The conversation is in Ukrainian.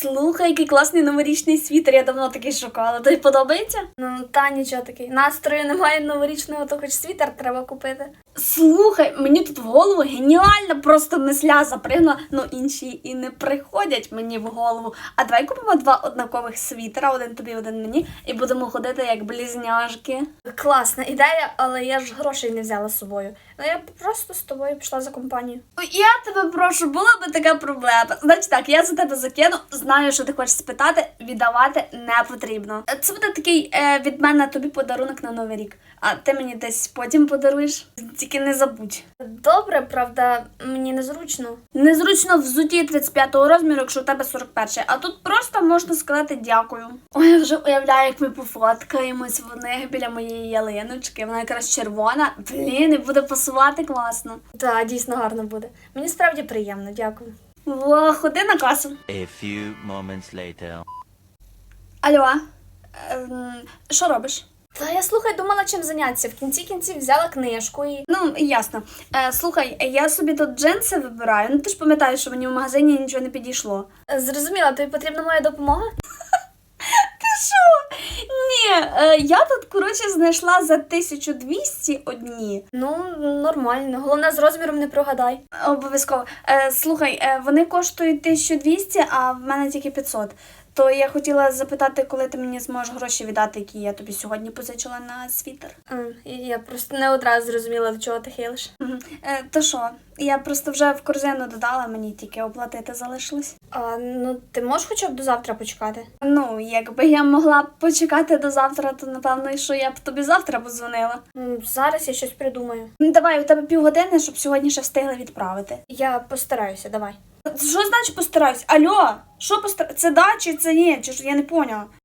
Слухай, який класний новорічний світер. Я давно такий шукала. Тобі подобається? Ну, та нічого такий. Настрою немає новорічного, то хоч світер треба купити. Слухай, мені тут в голову геніально просто мисля запригла, ну інші і не приходять мені в голову. А давай купимо два однакових світера, один тобі, один мені, і будемо ходити як близняшки. Класна ідея, але я ж грошей не взяла з собою. Ну я просто з тобою пішла за компанію. Я тебе прошу, була би така проблема. Значить так, я за тебе закину, знаю, що ти хочеш спитати, віддавати не потрібно. Це буде такий е, від мене тобі подарунок на новий рік. А ти мені десь потім подаруєш. Тільки не забудь. Добре, правда, мені незручно. Незручно взуті 35-го розміру, якщо у тебе 41-й. а тут просто можна сказати дякую. Ой, я вже уявляю, як ми пофоткаємось в них біля моєї ялиночки. Вона якраз червона. Блін, і буде пасувати класно. Так, дійсно гарно буде. Мені справді приємно, дякую. Во, ходи на касу. A few moments later. Алло, ем, що робиш? Та я слухай, думала, чим зайнятися. В кінці кінців взяла книжку і. Ну, ясно. Е, слухай, я собі тут джинси вибираю. Ну ти ж пам'ятаєш, що мені в магазині нічого не підійшло. Зрозуміла, тобі потрібна моя допомога? Ти що? Ні, е, я тут, коротше, знайшла за 1200 одні. Ну, нормально. Головне, з розміром не прогадай. Обов'язково. Е, слухай, е, вони коштують 1200, а в мене тільки 500. То я хотіла запитати, коли ти мені зможеш гроші віддати, які я тобі сьогодні позичила на світер. Я просто не одразу зрозуміла, до чого ти хилиш. Е, то що? Я просто вже в корзину додала, мені тільки оплатити залишилось. А, ну ти можеш хоча б до завтра почекати? Ну, якби я могла б почекати до завтра, то напевно, що я б тобі завтра подзвонила. Зараз я щось придумаю. Ну, давай, у тебе півгодини, щоб сьогодні ще встигли відправити. Я постараюся, давай. Що значить постараюсь? Алло, що постар... Це да чи це ні? Чи ж я не поняла?